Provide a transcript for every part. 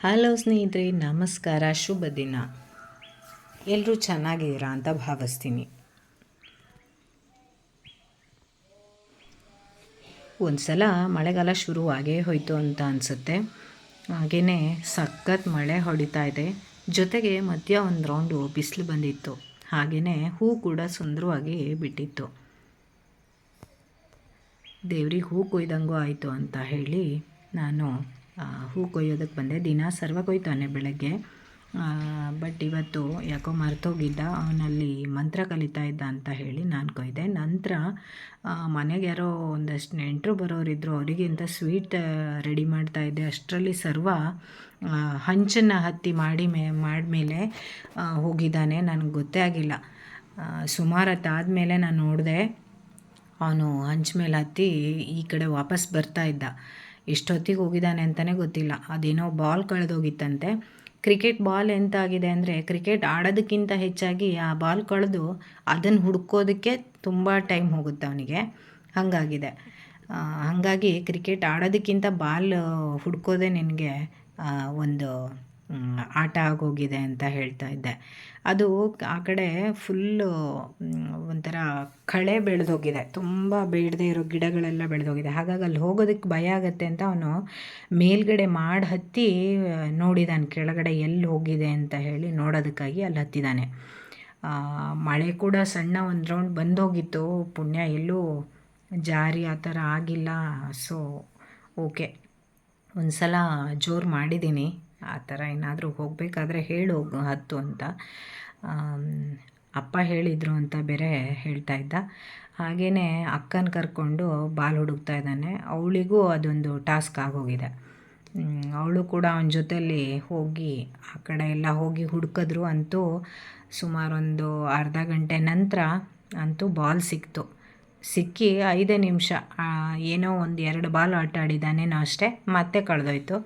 Hello ಸ್ನೇಹಿತರೆ, ನಮಸ್ಕಾರ, ಶುಭ ದಿನ. ಎಲ್ಲರೂ ಚೆನ್ನಾಗಿದ್ದೀರಾ ಅಂತ ಭಾವಿಸ್ತೀನಿ. ಒಂದು ಸಲ ಮಳೆಗಾಲ ಶುರುವಾಗೇ ಹೋಯಿತು ಅಂತ ಅನಿಸುತ್ತೆ. ಹಾಗೆಯೇ ಸಖತ್ ಮಳೆ ಹೊಡಿತಾ ಇದೆ. ಜೊತೆಗೆ ಮಧ್ಯ ಒಂದು ರೌಂಡು ಬಿಸಿಲು ಬಂದಿತ್ತು. ಹಾಗೆಯೇ ಹೂ ಕೂಡ ಸುಂದರವಾಗಿ ಬಿಟ್ಟಿತ್ತು. ದೇವ್ರಿಗೆ ಹೂ ಕೊಯ್ದಂಗೂ ಆಯಿತು ಅಂತ ಹೇಳಿ ನಾನು ಹೂ ಕೊಯ್ಯೋದಕ್ಕೆ ಬಂದೆ. ದಿನ ಸರ್ವ ಕೊಯ್ತಾನೆ ಬೆಳಗ್ಗೆ. ಬಟ್ ಇವತ್ತು ಯಾಕೋ ಮರ್ತೋಗಿದ್ದ. ಅವನಲ್ಲಿ ಮಂತ್ರ ಕಲಿತಾ ಇದ್ದ ಅಂತ ಹೇಳಿ ನಾನು ಕೊಯ್ದೆ. ನಂತರ ಮನೆಗೆ ಯಾರೋ ಒಂದಷ್ಟು ನೆಂಟರು ಬರೋರಿದ್ದರು ಅವರಿಗೆ ಸ್ವೀಟ್ ರೆಡಿ ಮಾಡ್ತಾ ಇದ್ದೆ. ಅಷ್ಟರಲ್ಲಿ ಸರ್ವ ಹಂಚನ್ನು ಹತ್ತಿ ಮಾಡಿ ಮೇ ಮಾಡಿದ್ಮೇಲೆ ಹೋಗಿದ್ದಾನೆ. ನನಗೆ ಗೊತ್ತೇ ಆಗಿಲ್ಲ. ಸುಮಾರು ಹೊತ್ತಾದಮೇಲೆ ನಾನು ನೋಡಿದೆ, ಅವನು ಹಂಚ ಮೇಲೆ ಹತ್ತಿ ಈ ಕಡೆ ವಾಪಸ್ ಬರ್ತಾ ಇದ್ದ. ಎಷ್ಟೊತ್ತಿಗೆ ಹೋಗಿದ್ದಾನೆ ಅಂತಲೇ ಗೊತ್ತಿಲ್ಲ. ಅದೇನೋ ಬಾಲ್ ಕಳೆದೋಗಿತ್ತಂತೆ. ಕ್ರಿಕೆಟ್ ಬಾಲ್ ಎಂತಾಗಿದೆ ಅಂದರೆ ಕ್ರಿಕೆಟ್ ಆಡೋದಕ್ಕಿಂತ ಹೆಚ್ಚಾಗಿ ಆ ಬಾಲ್ ಕಳೆದು ಅದನ್ನು ಹುಡ್ಕೋದಕ್ಕೆ ತುಂಬ ಟೈಮ್ ಹೋಗುತ್ತೆ ಅವನಿಗೆ. ಹಾಗಾಗಿದೆ. ಹಾಗಾಗಿ ಕ್ರಿಕೆಟ್ ಆಡೋದಕ್ಕಿಂತ ಬಾಲ್ ಹುಡ್ಕೋದೇ ನಿನಗೆ ಒಂದು ಆಟ ಆಗೋಗಿದೆ ಅಂತ ಹೇಳ್ತಾ ಇದ್ದೆ. ಅದು ಆ ಕಡೆ ಫುಲ್ಲು ಒಂಥರ ಕಳೆ ಬೆಳೆದೋಗಿದೆ. ತುಂಬ ಬೇಡದೇ ಇರೋ ಗಿಡಗಳೆಲ್ಲ ಬೆಳೆದೋಗಿದೆ. ಹಾಗಾಗಿ ಅಲ್ಲಿ ಹೋಗೋದಕ್ಕೆ ಭಯ ಆಗತ್ತೆ ಅಂತ ಅವನು ಮೇಲ್ಗಡೆ ಮಾಡಿ ಹತ್ತಿ ನೋಡಿದಾನೆ. ಕೆಳಗಡೆ ಎಲ್ಲಿ ಹೋಗಿದೆ ಅಂತ ಹೇಳಿ ನೋಡೋದಕ್ಕಾಗಿ ಅಲ್ಲಿ ಹತ್ತಿದ್ದಾನೆ ಮಳೆ ಕೂಡ ಸಣ್ಣ ಒಂದು ರೌಂಡ್ ಬಂದೋಗಿತ್ತು. ಪುಣ್ಯ ಎಲ್ಲೂ ಜಾರಿ ಆ ಥರ ಆಗಿಲ್ಲ. ಸೊ ಓಕೆ ಒಂದು ಸಲ ಜೋರು ಮಾಡಿದ್ದೀನಿ. ಆ ಥರ ಏನಾದರೂ ಹೋಗಬೇಕಾದ್ರೆ ಹೇಳು, ಹತ್ತು ಅಂತ. ಅಪ್ಪ ಹೇಳಿದರು ಅಂತ ಬೇರೆ ಹೇಳ್ತಾ ಇದ್ದ. ಹಾಗೆಯೇ ಅಕ್ಕನ ಕರ್ಕೊಂಡು ಬಾಲ್ ಹುಡುಕ್ತಾ ಇದ್ದಾನೆ. ಅವಳಿಗೂ ಅದೊಂದು ಟಾಸ್ಕ್ ಆಗೋಗಿದೆ. ಅವಳು ಕೂಡ ಅವನ ಜೊತೆಯಲ್ಲಿ ಹೋಗಿ, ಆ ಕಡೆ ಎಲ್ಲ ಹೋಗಿ ಹುಡುಕಿದ್ರು ಅಂತೂ ಸುಮಾರೊಂದು ಅರ್ಧ ಗಂಟೆ ನಂತರ ಅಂತೂ ಬಾಲ್ ಸಿಕ್ತು. ಸಿಕ್ಕಿ ಐದೇ ನಿಮಿಷ ಏನೋ ಒಂದು ಎರಡು ಬಾಲ್ ಆಟ ಆಡಿದ್ದಾನೇನೋ ಅಷ್ಟೇ, ಮತ್ತೆ ಕಳೆದೋಯ್ತು.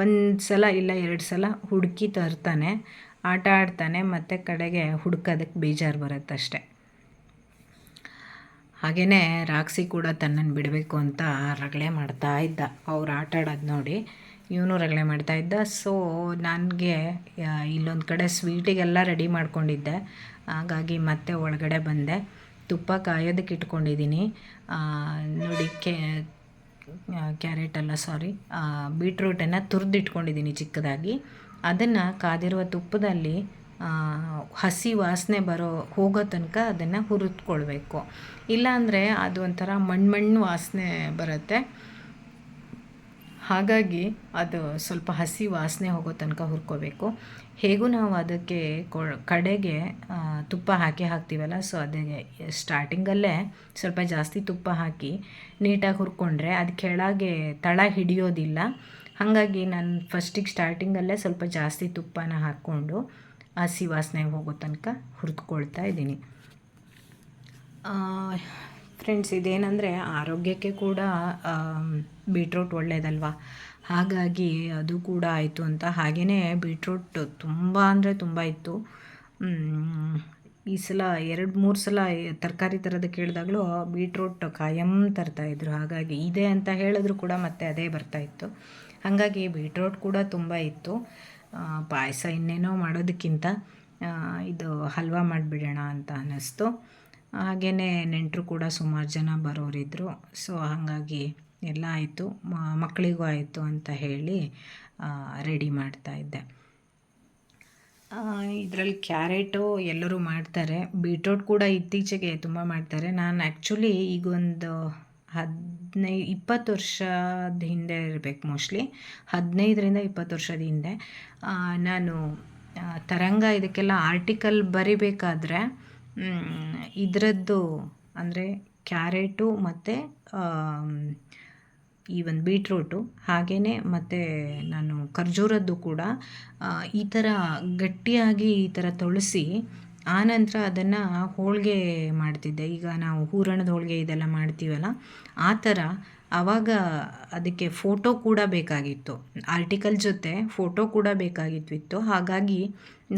ಒಂದು ಸಲ ಇಲ್ಲ, ಎರಡು ಸಲ ಹುಡುಕಿ ತರ್ತಾನೆ, ಆಟ ಆಡ್ತಾನೆ, ಮತ್ತು ಕಡೆಗೆ ಹುಡುಕೋದಕ್ಕೆ ಬೇಜಾರು ಬರುತ್ತಷ್ಟೆ ಹಾಗೆಯೇ ರಾಕ್ಸಿ ಕೂಡ ತನ್ನನ್ನು ಬಿಡಬೇಕು ಅಂತ ರಗಳೆ ಮಾಡ್ತಾ ಇದ್ದ. ಅವ್ರು ಆಟ ಆಡೋದು ನೋಡಿ ಇವನು ರಗಳೆ ಮಾಡ್ತಾ ಇದ್ದ. ಸೊ ನನಗೆ ಇಲ್ಲೊಂದು ಕಡೆ ಸ್ವೀಟಿಗೆಲ್ಲ ರೆಡಿ ಮಾಡ್ಕೊಂಡಿದ್ದೆ. ಹಾಗಾಗಿ ಮತ್ತೆ ಒಳಗಡೆ ಬಂದೆ. ತುಪ್ಪ ಕಾಯೋದಕ್ಕೆ ಇಟ್ಕೊಂಡಿದ್ದೀನಿ ನೋಡಿ ಕೆ ಕ್ಯಾರೆಟ್ ಅಲ್ಲ ಸಾರಿ ಬೀಟ್ರೂಟನ್ನು ತುರಿದಿಟ್ಕೊಂಡಿದ್ದೀನಿ ಚಿಕ್ಕದಾಗಿ. ಅದನ್ನು ಕಾದಿರುವ ತುಪ್ಪದಲ್ಲಿ ಹಸಿ ವಾಸನೆ ಬರೋ ಹೋಗೋ ತನಕ ಅದನ್ನು ಹುರಿದ್ಕೊಳ್ಬೇಕು. ಇಲ್ಲಾಂದರೆ ಅದು ಒಂಥರ ಮಣ್ಣು ಮಣ್ಣು ವಾಸನೆ ಬರುತ್ತೆ. ಹಾಗಾಗಿ ಅದು ಸ್ವಲ್ಪ ಹಸಿ ವಾಸನೆ ಹೋಗೋ ತನಕ ಹುರ್ಕೋಬೇಕು. ಹೇಗೂ ನಾವು ಅದಕ್ಕೆ ಕಡೆಗೆ ತುಪ್ಪ ಹಾಕಿ ಹಾಕ್ತೀವಲ್ಲ, ಸೊ ಅದಕ್ಕೆ ಸ್ಟಾರ್ಟಿಂಗಲ್ಲೇ ಸ್ವಲ್ಪ ಜಾಸ್ತಿ ತುಪ್ಪ ಹಾಕಿ ನೀಟಾಗಿ ಹುರ್ಕೊಂಡ್ರೆ ಅದು ಕೆಳಗೆ ತಳ ಹಿಡಿಯೋದಿಲ್ಲ. ಹಾಗಾಗಿ ನಾನು ಫಸ್ಟಿಗೆ ಸ್ಟಾರ್ಟಿಂಗಲ್ಲೇ ಸ್ವಲ್ಪ ಜಾಸ್ತಿ ತುಪ್ಪನ ಹಾಕ್ಕೊಂಡು ಹಸಿ ವಾಸನೆ ಹೋಗೋ ತನಕ ಹುರಿದ್ಕೊಳ್ತಾ ಇದ್ದೀನಿ. ಫ್ರೆಂಡ್ಸ್ ಇದೇನಂದರೆ ಆರೋಗ್ಯಕ್ಕೆ ಕೂಡ ಬೀಟ್ರೂಟ್ ಒಳ್ಳೆಯದಲ್ವಾ ಹಾಗಾಗಿ ಅದು ಕೂಡ ಆಯಿತು ಅಂತ ಹಾಗೆಯೇ ಬೀಟ್ರೂಟ್ ತುಂಬ ಅಂದರೆ ತುಂಬ ಇತ್ತು. ಈ ಸಲ ಎರಡು ಮೂರು ಸಲ ತರಕಾರಿ ಥರದ ಕೇಳಿದಾಗಲೂ ಬೀಟ್ರೂಟ್ ಕಾಯಂ ತರ್ತಾಯಿದ್ರು ಹಾಗಾಗಿ ಇದೆ ಅಂತ ಹೇಳಿದ್ರು ಕೂಡ ಮತ್ತೆ ಅದೇ ಬರ್ತಾಯಿತ್ತು ಹಾಗಾಗಿ ಬೀಟ್ರೂಟ್ ಕೂಡ ತುಂಬ ಇತ್ತು. ಪಾಯಸ ಇನ್ನೇನೋ ಮಾಡೋದಕ್ಕಿಂತ ಇದು ಹಲ್ವಾ ಮಾಡಿಬಿಡೋಣ ಅಂತ ಅನ್ನಿಸ್ತು. ಹಾಗೆಯೇ ನೆಂಟರು ಕೂಡ ಸುಮಾರು ಜನ ಬರೋರಿದ್ದರು ಸೊ ಹಾಗಾಗಿ ಎಲ್ಲ ಆಯಿತು. ಮಕ್ಕಳಿಗೂ ಆಯಿತು ಅಂತ ಹೇಳಿ ರೆಡಿ ಮಾಡ್ತಾ ಇದ್ದೆ. ಇದರಲ್ಲಿ ಕ್ಯಾರೆಟು ಎಲ್ಲರೂ ಮಾಡ್ತಾರೆ. ಬೀಟ್ರೋಟ್ ಕೂಡ ಇತ್ತೀಚೆಗೆ ತುಂಬ ಮಾಡ್ತಾರೆ. ನಾನು ಆ್ಯಕ್ಚುಲಿ ಈಗೊಂದು ಹದಿನೈದು ಇಪ್ಪತ್ತು ವರ್ಷದ ಹಿಂದೆ ಇರಬೇಕು ಮೋಸ್ಟ್ಲಿ ಹದಿನೈದರಿಂದ ಇಪ್ಪತ್ತು ವರ್ಷದ ಹಿಂದೆ. ನಾನು ತರಂಗ ಇದಕ್ಕೆಲ್ಲ ಆರ್ಟಿಕಲ್ ಬರಿಬೇಕಾದ್ರೆ ಇದರದ್ದು ಅಂದರೆ ಕ್ಯಾರೆಟು ಮತ್ತು ಈ ಒಂದು ಬೀಟ್ರೂಟು ಹಾಗೆಯೇ ಮತ್ತು ನಾನು ಖರ್ಜೂರದ್ದು ಕೂಡ ಈ ಥರ ಗಟ್ಟಿಯಾಗಿ ಈ ಥರ ತೊಳಸಿ ಆನಂತರ ಅದನ್ನು ಹೋಳಿಗೆ ಮಾಡ್ತಿದ್ದೆ. ಈಗ ನಾವು ಹೂರಣದ ಹೋಳಿಗೆ ಇದೆಲ್ಲ ಮಾಡ್ತೀವಲ್ಲ, ಆ ಥರ ಆವಾಗ ಅದಕ್ಕೆ ಫೋಟೋ ಕೂಡ ಬೇಕಾಗಿತ್ತು. ಆರ್ಟಿಕಲ್ ಜೊತೆ ಫೋಟೋ ಕೂಡ ಬೇಕಾಗಿತ್ತು ಹಾಗಾಗಿ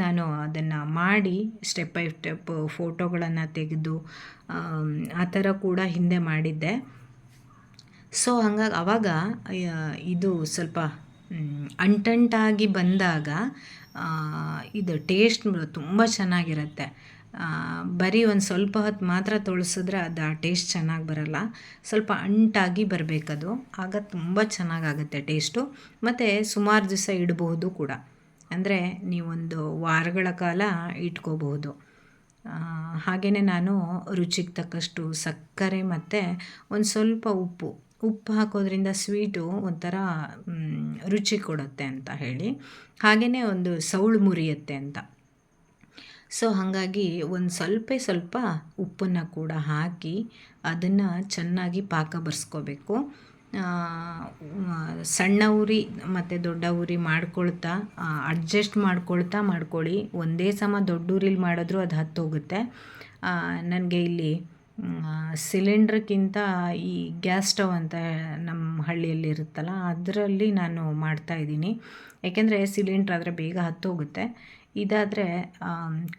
ನಾನು ಅದನ್ನು ಮಾಡಿ ಸ್ಟೆಪ್ ಬೈ ಸ್ಟೆಪ್ ಫೋಟೋಗಳನ್ನು ತೆಗೆದು ಆ ಥರ ಕೂಡ ಹಿಂದೆ ಮಾಡಿದ್ದೆ. ಸೊ ಹಂಗಾಗಿ ಆವಾಗ ಇದು ಸ್ವಲ್ಪ ಅಂಟಂಟಾಗಿ ಬಂದಾಗ ಇದು ಟೇಸ್ಟ್ ತುಂಬ ಚೆನ್ನಾಗಿರುತ್ತೆ. ಬರೀ ಒಂದು ಸ್ವಲ್ಪ ಹೊತ್ತು ಮಾತ್ರ ತೊಳಸಿದ್ರೆ ಅದು ಆ ಟೇಸ್ಟ್ ಚೆನ್ನಾಗಿ ಬರಲ್ಲ. ಸ್ವಲ್ಪ ಅಂಟಾಗಿ ಬರಬೇಕದು. ಆಗ ತುಂಬ ಚೆನ್ನಾಗಾಗುತ್ತೆ ಟೇಸ್ಟು ಮತ್ತು ಸುಮಾರು ದಿವಸ ಇಡಬಹುದು ಕೂಡ. ಅಂದರೆ ನೀವೊಂದು ವಾರಗಳ ಕಾಲ ಇಟ್ಕೋಬಹುದು. ಹಾಗೆಯೇ ನಾನು ರುಚಿಗೆ ತಕ್ಕಷ್ಟು ಸಕ್ಕರೆ ಮತ್ತು ಒಂದು ಸ್ವಲ್ಪ ಉಪ್ಪು. ಉಪ್ಪು ಹಾಕೋದ್ರಿಂದ ಸ್ವೀಟು ಒಂಥರ ರುಚಿ ಕೊಡುತ್ತೆ ಅಂತ ಹೇಳಿ. ಹಾಗೆಯೇ ಒಂದು ಸೌಳು ಮುರಿಯುತ್ತೆ ಅಂತ. ಸೊ ಹಾಗಾಗಿ ಒಂದು ಸ್ವಲ್ಪ ಸ್ವಲ್ಪ ಉಪ್ಪನ್ನು ಕೂಡ ಹಾಕಿ ಅದನ್ನು ಚೆನ್ನಾಗಿ ಪಾಕ ಬರ್ಸ್ಕೋಬೇಕು. ಸಣ್ಣ ಉರಿ ಮತ್ತು ದೊಡ್ಡ ಉರಿ ಮಾಡ್ಕೊಳ್ತಾ ಅಡ್ಜಸ್ಟ್ ಮಾಡ್ಕೊಳ್ತಾ ಮಾಡ್ಕೊಳ್ಳಿ. ಒಂದೇ ಸಮ ದೊಡ್ಡ ಉರಿಲಿ ಮಾಡಿದ್ರೂ ಅದು ಹತ್ತೋಗುತ್ತೆ. ನನಗೆ ಇಲ್ಲಿ ಸಿಲಿಂಡ್ರ್ಗಿಂತ ಈ ಗ್ಯಾಸ್ ಸ್ಟವ್ ಅಂತ ನಮ್ಮ ಹಳ್ಳಿಯಲ್ಲಿ ಇರುತ್ತಲ್ಲ, ಅದರಲ್ಲಿ ನಾನು ಮಾಡ್ತಾಯಿದ್ದೀನಿ ಯಾಕೆಂದರೆ ಸಿಲಿಂಡ್ರ್ ಆದರೆ ಬೇಗ ಹತ್ತೋಗುತ್ತೆ. ಇದಾದರೆ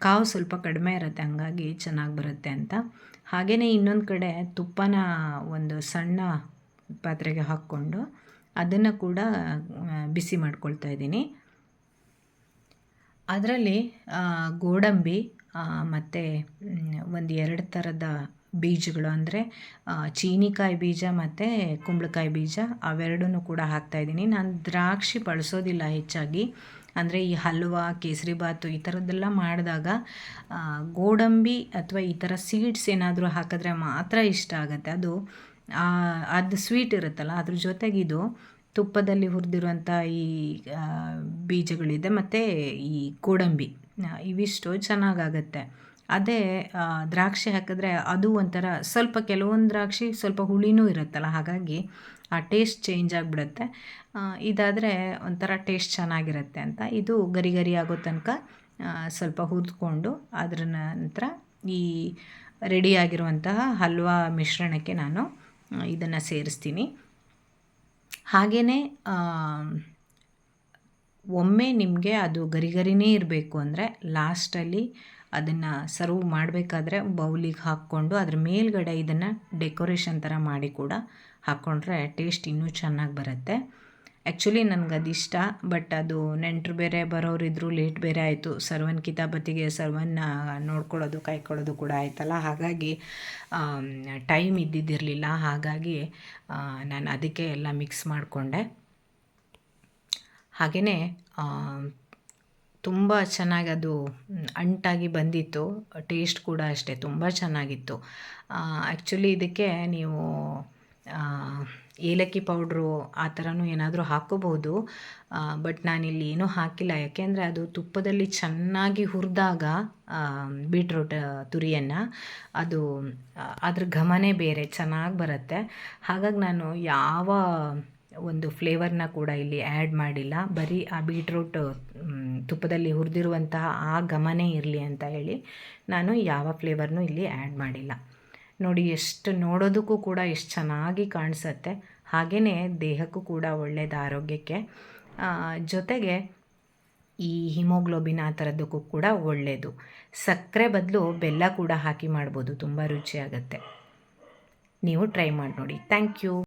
ಕಾವು ಸ್ವಲ್ಪ ಕಡಿಮೆ ಇರುತ್ತೆ, ಹಂಗಾಗಿ ಚೆನ್ನಾಗಿ ಬರುತ್ತೆ ಅಂತ. ಹಾಗೆಯೇ ಇನ್ನೊಂದು ಕಡೆ ತುಪ್ಪನ ಒಂದು ಸಣ್ಣ ಪಾತ್ರೆಗೆ ಹಾಕ್ಕೊಂಡು ಅದನ್ನು ಕೂಡ ಬಿಸಿ ಮಾಡ್ಕೊಳ್ತಾ ಇದ್ದೀನಿ. ಅದರಲ್ಲಿ ಗೋಡಂಬಿ ಮತ್ತು ಒಂದು ಎರಡು ಥರದ ಬೀಜಗಳು ಅಂದರೆ ಚೀನಿಕಾಯಿ ಬೀಜ ಮತ್ತು ಕುಂಬಳಕಾಯಿ ಬೀಜ ಅವೆರಡೂ ಕೂಡ ಹಾಕ್ತಾಯಿದ್ದೀನಿ ನಾನು ದ್ರಾಕ್ಷಿ ಬಳಸೋದಿಲ್ಲ ಹೆಚ್ಚಾಗಿ. ಅಂದರೆ ಈ ಹಲ್ವಾ ಕೇಸರಿಬಾತು ಈ ಥರದ್ದೆಲ್ಲ ಮಾಡಿದಾಗ ಗೋಡಂಬಿ ಅಥವಾ ಈ ಥರ ಸೀಡ್ಸ್ ಏನಾದರೂ ಹಾಕಿದ್ರೆ ಮಾತ್ರ ಇಷ್ಟ ಆಗುತ್ತೆ. ಅದು ಅದು ಸ್ವೀಟ್ ಇರುತ್ತಲ್ಲ, ಅದ್ರ ಜೊತೆಗೆ ಇದು ತುಪ್ಪದಲ್ಲಿ ಹುರಿದಿರುವಂಥ ಈ ಬೀಜಗಳಿದೆ. ಮತ್ತು ಈ ಗೋಡಂಬಿ ಇವಿಷ್ಟು ಚೆನ್ನಾಗಾಗತ್ತೆ. ಅದೇ ದ್ರಾಕ್ಷಿ ಹಾಕಿದ್ರೆ ಅದು ಒಂಥರ ಸ್ವಲ್ಪ ಕೆಲವೊಂದು ದ್ರಾಕ್ಷಿ ಸ್ವಲ್ಪ ಹುಳಿನೂ ಇರುತ್ತಲ್ಲ, ಹಾಗಾಗಿ ಆ ಟೇಸ್ಟ್ ಚೇಂಜ್ ಆಗಿಬಿಡುತ್ತೆ. ಇದಾದರೆ ಒಂಥರ ಟೇಸ್ಟ್ ಚೆನ್ನಾಗಿರುತ್ತೆ ಅಂತ. ಇದು ಗರಿ ಗರಿ ಆಗೋ ತನಕ ಸ್ವಲ್ಪ ಹುರಿದ್ಕೊಂಡು ಅದರ ನಂತರ ಈ ರೆಡಿಯಾಗಿರುವಂತಹ ಹಲ್ವಾ ಮಿಶ್ರಣಕ್ಕೆ ನಾನು ಇದನ್ನು ಸೇರಿಸ್ತೀನಿ. ಹಾಗೆಯೇ ಒಮ್ಮೆ ನಿಮಗೆ ಅದು ಗರಿಗರಿನೇ ಇರಬೇಕು ಅಂದರೆ ಲಾಸ್ಟಲ್ಲಿ ಅದನ್ನು ಸರ್ವ್ ಮಾಡಬೇಕಾದ್ರೆ ಬೌಲಿಗೆ ಹಾಕ್ಕೊಂಡು ಅದ್ರ ಮೇಲ್ಗಡೆ ಇದನ್ನು ಡೆಕೋರೇಷನ್ ಥರ ಮಾಡಿ ಕೂಡ ಹಾಕ್ಕೊಂಡ್ರೆ ಟೇಸ್ಟ್ ಇನ್ನೂ ಚೆನ್ನಾಗಿ ಬರುತ್ತೆ. ಆ್ಯಕ್ಚುಲಿ ನನಗೆ ಇಷ್ಟ ಬಟ್ ಅದು ನೆಂಟರು ಬೇರೆ ಬರೋರಿದ್ರು ಲೇಟ್ ಬೇರೆ ಆಯಿತು. ಸರ್ವನ್ ಕಿತಾಪತಿಗೆ ಸರ್ವನ್ನ ನೋಡ್ಕೊಳ್ಳೋದು, ಕಾಯ್ಕೊಳ್ಳೋದು ಕೂಡ ಆಯ್ತಲ್ಲ. ಹಾಗಾಗಿ ಟೈಮ್ ಇದ್ದಿದ್ದಿರಲಿಲ್ಲ. ಹಾಗಾಗಿ ನಾನು ಅದಕ್ಕೆ ಎಲ್ಲ ಮಿಕ್ಸ್ ಮಾಡಿಕೊಂಡೆ. ಹಾಗೆಯೇ ತುಂಬ ಚೆನ್ನಾಗಿ ಅದು, ಅಂಟಾಗಿ ಬಂದಿತ್ತು. ಟೇಸ್ಟ್ ಕೂಡ ಅಷ್ಟೇ, ತುಂಬ ಚೆನ್ನಾಗಿತ್ತು. ಆ್ಯಕ್ಚುಲಿ ಇದಕ್ಕೆ ನೀವು ಏಲಕ್ಕಿ ಪೌಡ್ರು ಆ ಥರನೂ ಏನಾದರೂ ಹಾಕ್ಕೋಬಹುದು ಬಟ್ ನಾನಿಲ್ಲಿ ಏನೂ ಹಾಕಿಲ್ಲ. ಯಾಕೆಂದರೆ ಅದು ತುಪ್ಪದಲ್ಲಿ ಚೆನ್ನಾಗಿ ಹುರಿದಾಗ ಬೀಟ್ರೂಟ್ ತುರಿಯನ್ನು ಅದು ಅದ್ರ ಘಮನೇ ಬೇರೆ, ಚೆನ್ನಾಗಿ ಬರುತ್ತೆ. ಹಾಗಾಗಿ ನಾನು ಯಾವ ಒಂದು ಫ್ಲೇವರ್ನ ಕೂಡ ಇಲ್ಲಿ ಆ್ಯಡ್ ಮಾಡಿಲ್ಲ. ಬರೀ ಆ ಬೀಟ್ರೂಟ್ ತುಪ್ಪದಲ್ಲಿ ಹುರಿದಿರುವಂತಹ ಆ ಘಮನೇ ಇರಲಿ ಅಂತ ಹೇಳಿ ನಾನು ಯಾವ ಫ್ಲೇವರ್ನೂ ಇಲ್ಲಿ ಆ್ಯಡ್ ಮಾಡಿಲ್ಲ. ನೋಡಿ, ಎಷ್ಟು ನೋಡೋದಕ್ಕೂ ಕೂಡ ಎಷ್ಟು ಚೆನ್ನಾಗಿ ಕಾಣಿಸುತ್ತೆ. ಹಾಗೆಯೇ ದೇಹಕ್ಕೂ ಕೂಡ ಒಳ್ಳೆಯದು ಆರೋಗ್ಯಕ್ಕೆ. ಜೊತೆಗೆ ಈ ಹಿಮೋಗ್ಲೋಬಿನ್ ಆ ಥರದ್ದಕ್ಕೂ ಕೂಡ ಒಳ್ಳೆಯದು ಸಕ್ಕರೆ ಬದಲು ಬೆಲ್ಲ ಕೂಡ ಹಾಕಿ ಮಾಡ್ಬೋದು, ತುಂಬ ರುಚಿಯಾಗತ್ತೆ. ನೀವು ಟ್ರೈ ಮಾಡಿ ನೋಡಿ ಥ್ಯಾಂಕ್ ಯು.